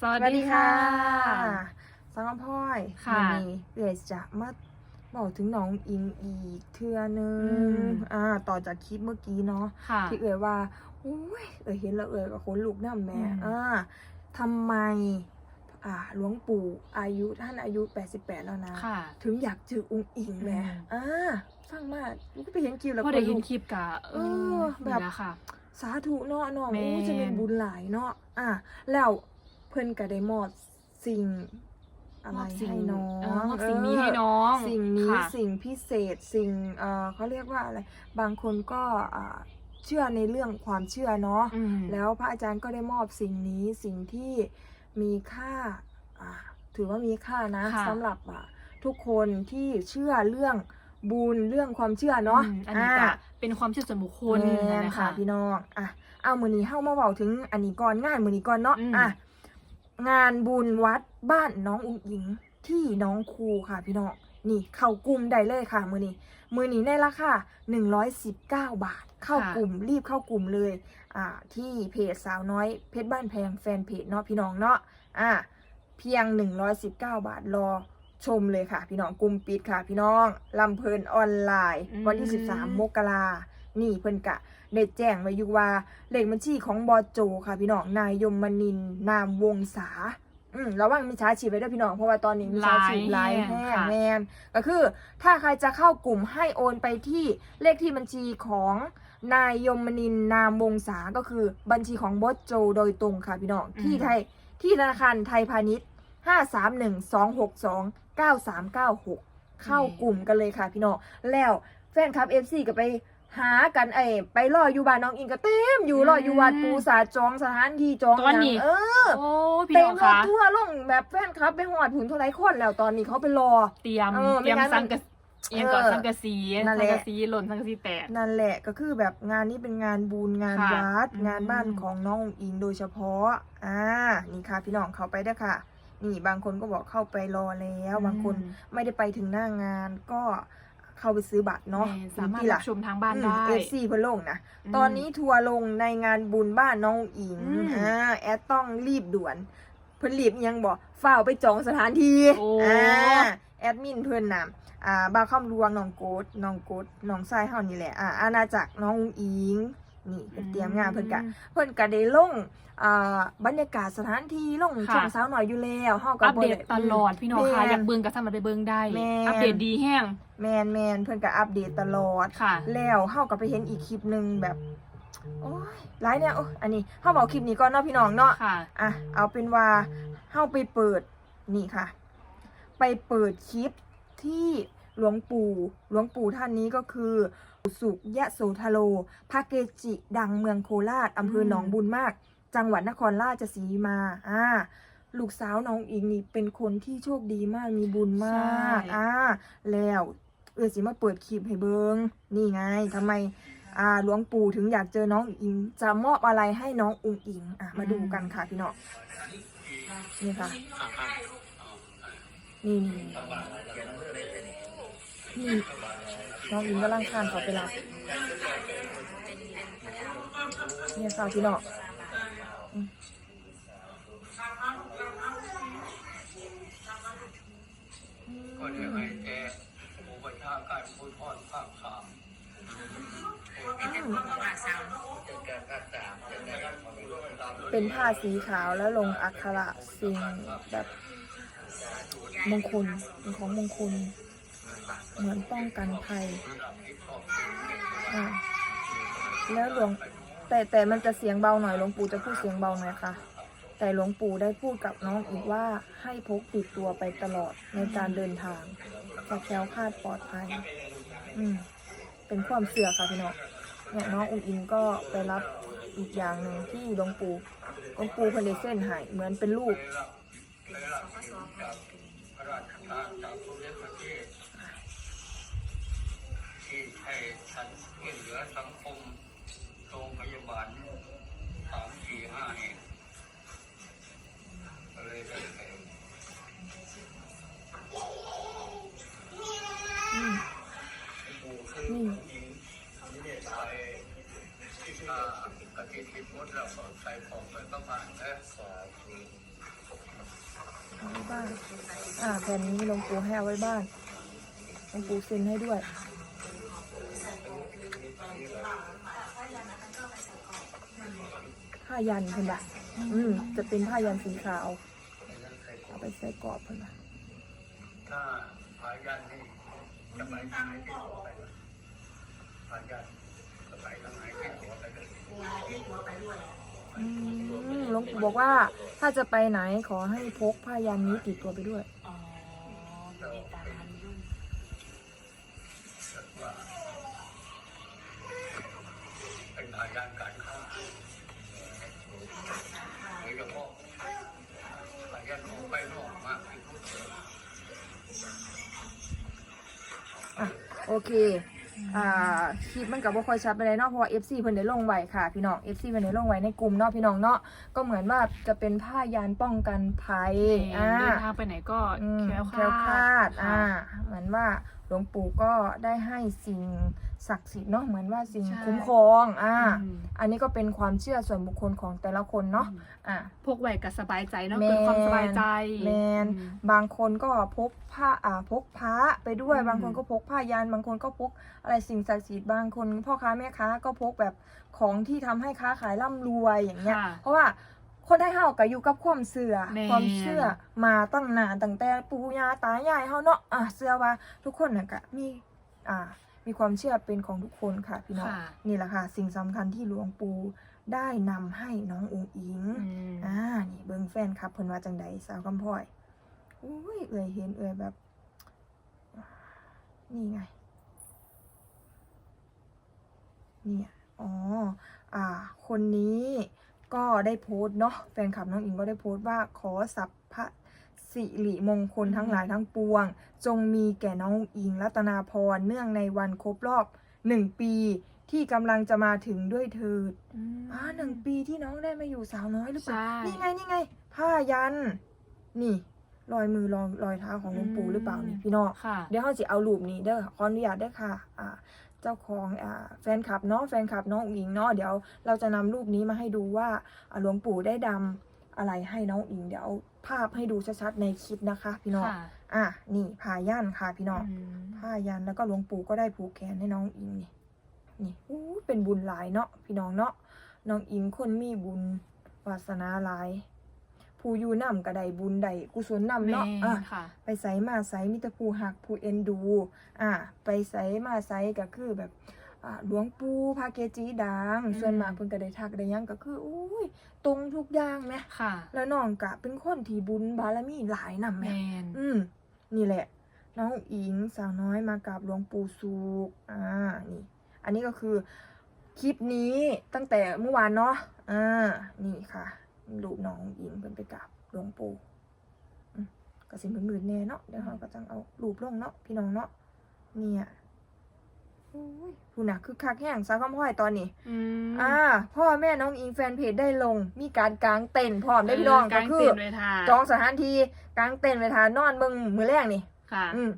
สวัสดีค่ะสังกพ่อยค่ะวันนี้เดี๋ยวจะมาบอกถึงน้องอิงอีกเทื่อนึอืงมอ่า ต่อจากคลิปเมื่อกี้เนาะค่ะที่เอ่ยว่าอุ้ยเอ่ยเห็นแล้วเอ่ยกับขนลุกน้ำแม่อืมอ่าทำไม อ่าหลวงปู่อายุท่านอายุ 88 แล้วนะค่ะถึงอยากเจอองค์อิงแม่อืมอ่าฟังมากก็ไปเห็นคิวแล้วพอได้ขเห็นลุกคลิปกะเอเอออแบแบบบละค่ะสาธุเนาะน้องแม่โอ้จะเป็นบุญหลายเนาะอะแล้ว เพิ่นก็ได้มอบสิ่งอะไรมอบสิ่งให้น้องเออมอบสิ่งนี้ให้น้องสิ่งนี้ค่ะสิ่งพิเศษสิ่งเอ่อเขาเรียกว่าอะไร บางคนก็อ่าเชื่อในเรื่องความเชื่อเนาะอืมแล้วพระอาจารย์ก็ได้มอบสิ่งนี้สิ่งที่มีค่าอ่าถือว่ามีค่านะค่ะสำหรับอะทุกคนที่เชื่อเรื่องบุญเรื่องความเชื่อเนาะอืมอันนี้ก็เป็นความเชื่อส่วนบุคคลแม่นนะค่ะคะพี่น้องอะเอามือนี้เข้ามาเบาถึงอันนี้ก่อนงานมือนี้ก่อนเนาะอืมอะ งานบุญวัดบ้านน้องอุ้งอิงที่น้องครูค่ะพี่น้องนี่เข้ากลุ่มได้เลยค่ะ มือนี้มือนี้ในราคา119 บาท เข้ากลุ่มรีบเข้ากลุ่มเลย อ่า ที่เพจสาวน้อยเพชรบ้านแพงแฟนเพจเนาะพี่น้องเนาะอะเพียง 119 บาทรอชมเลยค่ะ พี่น้องกลุ่มปิดค่ะ พี่น้องลำเพลินออนไลน์อืมวันที่ 13 มกรา นี่เพิ่นกะได้แจ้งไว้อยู่ว่าเลขบัญชีของบอโจค่ะพี่น้องนายยมนินทร์นามวงศาอืมระวังมิจฉาชีพไว้ด้วยพี่น้องเพราะว่าตอนนี้มิจฉาชีพหลายแห้งค่ะแมนก็คือ ถ้าใครจะเข้ากลุ่มให้โอนไปที่เลขที่บัญชีของนายยมนินทร์นามวงศาก็คือบัญชีของบอสโจโดยตรงค่ะพี่น้องที่ไทยที่ธนาคารไทยพาณิชย์ห้าสามหนึ่งสองหกสองเก้าสามเก้าหกเข้ากลุ่มกันเลยค่ะพี่น้องแล้วแฟนคลับเอฟซีก็ไป หากันไอ้ไปรออยู่บ้านน้องอิงก็เต็มอยู่รออยู่วัดปูสาจองสถานที่จองตอนนี้หยังเออโอ้พี่เต็น้มองรถคะทั่วลงแบบแฟนคลับไปหอดผุนเท่าไรคนแล้วตอนนี้เขาไปรอ เตรียมเออไม่เตรียมงั้นสังกะเอียงก่อนเออสังกะสีนั่นแหสัละงกะสีหล่นสังกะสีแตก นั่นแหละก็คือแบบงานนี้เป็นงานบุญงานค่ะวัดอืม งานบ้านของน้องอุ๋งอิงโดยเฉพาะ อ่า นี่ค่ะ พี่น้องเข้าไปเด้อค่ะ นี่บางคนก็บอกเข้าไปรอแล้ว บางคนอืมไม่ได้ไปถึงหน้างานก็ เข้าไปซื้อบัตรเนาะแม่สามารถที่รัละบชมทางบ้านได้เอฟซีเพิ่นลงนะมตอนนี้ทัวร์ลงในงานบุญบ้านน้องอุ๋งอิงอืมอ่าแอดต้องรีบด่วน เพิ่นรีบยังบอกฝ้าวไปจองสถานที่โอ้อ่าแอดมินเพิ่นนำอ่าบาวคำรวงน้องโกดน้องโกดน้องทรายเฮานี่แหละอ่าอาณาจักรน้องอุ๋งอิง นี่เพิ่นเตรียมงานเพิ่นกะเพิ่นก็ได้ลงอ่าบรรยากาศสถานที่ลงค่ะช่องสาวหน่อยอยู่แล้วเฮาก็อัปบ่เดไตตลอดพี่น้องค่ะแม่อยากเบิ่งก็สามารถไปเบิ่งได้แม่อัปเดตดีแห้งแมนแมนเพิ่นก็อัปเดตตลอดค่ะ แล้วเฮาก็ไปเห็นอีกคลิปหนึงแบบโอ้ยหลายเนี่ยโอ้ยอันนี้เฮาบอกคลิปนี้ก่อนเนาะพี่น้องเนาะค่ะอะเอาเป็นว่าเฮาไปเปิดนี่ค่ะ ไปเปิดคลิปที่ หลวงปู่หลวงปู่ท่านนี้ก็คือสุขยะโสธโลพระเกจิดังเมืองโคราชอำเภอหนองบุญมาก จังหวัดนครราชสีมาอ่าลูกสาวน้องอิงนี่เป็นคนที่โชคดีมากมีบุญมากใช่อ่าแล้วเออสิมาเปิดคลิปให้เบิงนี่ไงทำไมอ่าหลวงปู่ถึงอยากเจอน้องอิง จะมอบอะไรให้น้องอุงอิงอะมาดูกันค่ะพี่น้องนี่ค่ะนี่นี่ นี่น้องอิงกำลังคานเขาไปรับเนี่ยค่ะพี่น้องอืมก็เรียกให้แกอุปชาการพุทธรภาคสามเป็นผ้าสีขาวแล้วลงอักขระสิ่งแบบมงคลเป็นของมงคล เหมือนป้องกันภัยอ่าแล้วหลวงแต่แต่มันจะเสียงเบาหน่อยหลวงปู่จะพูดเสียงเบาหน่อยค่ะ แต่หลวงปู่ได้พูดกับน้องอีกว่าให้พกติดตัวไปตลอดในการเดินทางจะแคล้วคลาดปลอดภัย อืม เป็นความเสื่อค่ะพี่น้องเนี่ยน้องอุอิงก็ไปรับอีกอย่างหนึ่งที่หลวงปู่หลวงปู่เพันได้เส้นใหายเหมือนเป็นลูก ให้ฉันช่วยเหลือสังคมโรงพยาบาลสามสี่ห้าแห่งก็เลยได้ไปอืมปูขึ้นนี่ยิงนี่ไปอ่ากระติดติดมดแล้วก็ใส่ของไปประมาณแล้วสาธุบ้าน อ่าแผ่นนี้หลวงปู่ให้เอาไว้บ้านหลวงปู่เซ็นให้ด้วย ผ้ายันเพิ่นบ่ะอืม จะเป็นผ้ายันสีขาว เอาไปใส่กรอบเพิ่นบ่ะถ้าพายันนี่จะไปทางไหนที่ตัวไปพายันจะไปทางไหนที่ตัวไปเลยอืมหลวงปู่บอกว่าถ้าจะไปไหนขอให้พกผ้ายันนี้ติดตัวไปด้วยอ๋อติดตามมันยุ่งเป็นพายันการค้า โดยเฉพาะพายันออกไปนอกมากที่สุดอะโอเค อ่าคลิปมันกับว่าค่อยชัดไปเลยเนาะเพราะว่า FC เพิ่นได้ลงไว้ค่ะพี่น้อง FC เพิ่นได้ลงไว้ในกลุ่มเนาะพี่น้องเนาะก็เหมือนว่าจะเป็นผ้ายานป้องกันภัยอ่าเดินทางไปไหนก็อืมแคล้วแคล้วคลาดค่ะอ่า เหมือนว่า หลวงปู่ก็ได้ให้สิ่งศักดิ์สิทธิ์เนาะเหมือนว่าสิ่งใช่ คุ้มครองอ่าอืม อันนี้ก็เป็นความเชื่อส่วนบุคคลของแต่ละคนเนาะอ่า พกไว้ก็สบายใจเนาะแมนเกิดความสบายใจ แมนอืมบางคนก็พกผ้าอ่าพกพระไปด้วย อืม บางคนก็พกผ้ายัน บางคนก็พกอะไรสิ่งศักดิ์สิทธิ์บางคนพ่อค้าแม่ค้าก็พกแบบของที่ทำให้ค้าขายร่ำรวยอย่างเงี้ย ค่ะ เพราะว่า คนได้เฮาก็อยู่กับความเชื่อแม่น ความเชื่อมาตั้งนานตั้งแต่ปู่ย่าตายายเฮาเนาะอะเชื่อว่าทุกคนน่ะก็มีอ่ามีความเชื่อเป็นของทุกคนค่ะพี่น้องค่ะ นี่แหละค่ะ สิ่งสำคัญที่หลวงปู่ได้นำให้น้ององอิง อืมอ่า นี่เบิ้งแฟนครับเพิ่นว่าจังใดสาวกำพร้อย อุ้ย เอ่ยเห็นเอ่ยแบบ นี่ไง เนี่ย อ๋อ อ่า คนนี้ ก็ได้โพสต์เนาะแฟนคลับน้องอิงก็ได้โพสต์ว่าขอสัพพะสิริมงคลทั้งหลายทั้งปวง จงมีแก่น้องอิงรัตนาพรเนื่องในวันครบรอบหนึ่งปีที่กำลังจะมาถึงด้วยเถิดอ่าหนึ่งปีที่น้องได้มาอยู่สาวน้อยหรือเปล่าใช่นี่ไงนี่ไง ผ้ายัน นี่ รอยมือรอยรอยเท้าของหลวงปู่หรือเปล่านี่พี่น้องค่ะเดี๋ยวเขาจะเอารูปนี้เด้อขออนุญาตเด้อค่ะ อ่า เจ้าของอ่าแฟนคลับเนาะแฟนคลับน้องอุ๋งอิงเนาะเดี๋ยวเราจะนำรูปนี้มาให้ดูว่าอ่าหลวงปู่ได้ดำอะไรให้น้องอุ๋งอิงเดี๋ยวเอาภาพให้ดูชัดๆในคลิปนะคะ พี่น้องค่ะอะนี่ผ้ายันค่ะพี่น้องอืมผ้ายันแล้วก็หลวงปู่ก็ได้ผูกแขนให้น้องอิงนี่นี่อู้เป็นบุญหลายเนาะพี่น้องเนาะน้องอิงคนมีบุญวาสนาหลาย ผู้อยู่นำก็ได้บุญได้กุศลนำแม่เนาะอะค่ะ ไปใส่มาใส่มิตรผู้หักผู้เอ็นดู อะไปใส่มาใส่ก็คือแบบอ่าหลวงปู่พระเกจิดังอืมส่วนมากเพิ่นก็ได้ทักได้หยังก็คืออุ้ยตรงทุกอย่างแหมค่ะ แล้วน้องก็เป็นคนที่บุญบารมีหลายนำแหแมมนอืมนี่แหละ น้องอิงสาวน้อยมากับหลวงปู่สุกอ่านี่อันนี้ก็คือคลิปนี้ตั้งแต่เมื่อวานเนาะอ่านี่ค่ะ รูปน้องอิงเป็นไปกับหลวงปู่อืมก็สิมืดๆแน่เนาะเดี๋ยวเราก็จังเอารูปลงเนาะพี่น้องเนาะเนี่ยโอ้ยผู้น่ะคือคักแห้งสาวคำพ่อยตอนนี้อืมอ่า พ่อแม่น้องอิงแฟนเพจได้ลง มีการกางเต็นท์พร้อมได้พี่น้องเกก็ลางคืเต็อนท์ไว้ทาจองสถานที่กางเต็นท์ไว้ทานอนเบิ่งมือแรกนี่ค่ะ อืม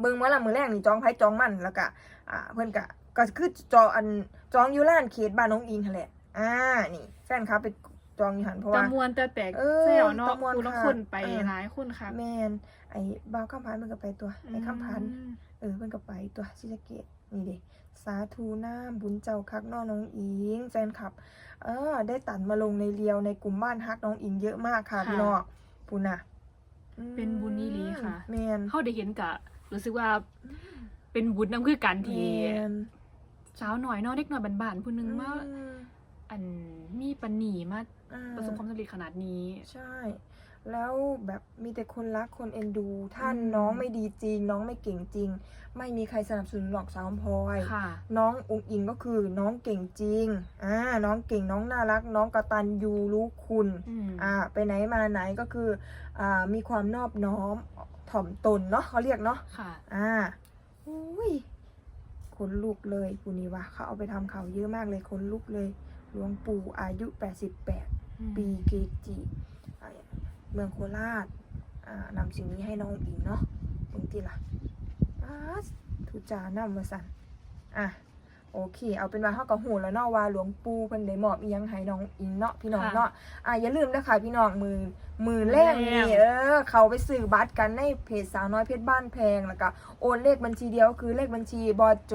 เบิ่งเมื่อละมือแรกนี่จองไผจองมันแล้วก็อ่า เพิ่นก็ก็คือจองอันจองอยู่ร้านเขตบ้านน้องอิงหั่นแหละอ่านี่ แฟนคลับไป จองอยู่หันเพราะตะว่ามวนแต่แตกเออเซลเนาะตะมวนคุณละค่ะคนไปเออหลายคนค่ะแม่นไอ้บ่าวข้ามพันมันก็ไปตัวไอ้ข้ามพันอืมเออเพิ่นก็ไปตัวชิสะเกตนี่เด้สาธุน้ำบุญเจ้าคักน้อน้องอิงแฟนคลับ เออ ได้ตัดมาลงในเรียวในกลุ่มบ้านฮักน้องอิงเยอะมากค่ะพี่น้องปุณน่ะอืมเป็นบุญอีหลีค่ะแมนเขาได้เห็นกะรู้สึกว่าเป็นบุญนำคือกันแมทีนสาวหน่อยเนาะเด็กหน่อยบ้านๆผู้หนึงมาอืมอันมีปันหนีมาอ่า ประสบความสำเร็จขนาดนี้ ใช่ แล้วแบบมีแต่คนรักคนเอ็นดู ท่านอืมน้องไม่ดีจริง น้องไม่เก่งจริง ไม่มีใครสนับสนุนหรอกสาวพลอยค่ะน้ององอิงก็คือน้องเก่งจริงอ่าน้องเก่งน้องน่ารัก น้องกตัญญูรู้คุณอืมอ่าไปไหนมาไหนก็คืออ่ามีความนอบน้อมถ่อมตนเนาะเขาเรียกเนาะค่ะ อ่าอุ้ยคนลุกเลยปูนี่วะเขาเอาไปทำข่าวเยอะมากเลยคนลุกเลยหลวงปู่อายุ 88 ปีเกจิอ่าเมืองโคราชอ่านำสิ่งนี้ให้น้องอิงเนาะบางทีล่ะอ้าทุจานำมาสันอะโอเค เอาเป็นว่าเฮาก็ฮู้แล้วเนาะว่าหลวงปู่เพิ่นได้มอบอีหยังให้น้องอิงเนาะพี่น้องเนาะอะอย่าลืมนะคะพี่น้องมือมือแรกนี่เออ เขาไปซื้อบัตรกันในเพจสาวน้อยเพชรบ้านแพงแล้วก็โอนเลขบัญชีเดียวคือเลขบัญชีบอโจ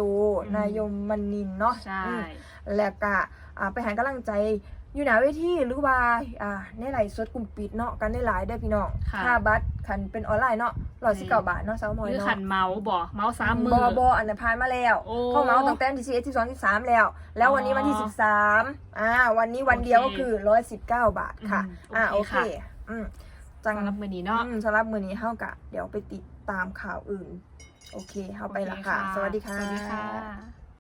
นายมมนินเนาะใช่อืมแล้วก็อ่าไปหากำลังใจ อยู่หนาเวทีหรือว่าอ่าในไลฟ์สดกลุ่มปิดเนาะกันได้หลายเด้อพี่น้องค่ะ ค่าบัตรคันเป็นออนไลน์เนาะร้อยสิบเก้าบาทเนาะสาวมอยหรือเนาะขันเมาส์บ่เมาส์สามมืบออบออันนั้นผ่านมาแล้วโอ้เข้าเมาส์ตั้งแต่ที่สิบเอ็ดที่สองที่สามแล้ว แล้ววันนี้วันที่อ๋อสิบสามอ่า วันนี้วันเดียวโอก็เคคือร้อยสิบเก้าบาทค่ะ อืมอ่าโอโอเคเคค่ะ อืมจัง สำหรับมือนี้เนาะ อืมสำหรับมือนี้เฮากะเดี๋ยวไปติดตามข่าวอื่น โอเคเฮาไปละค่ะโอเสวัสดีค่ะ สวัสดีค่ะ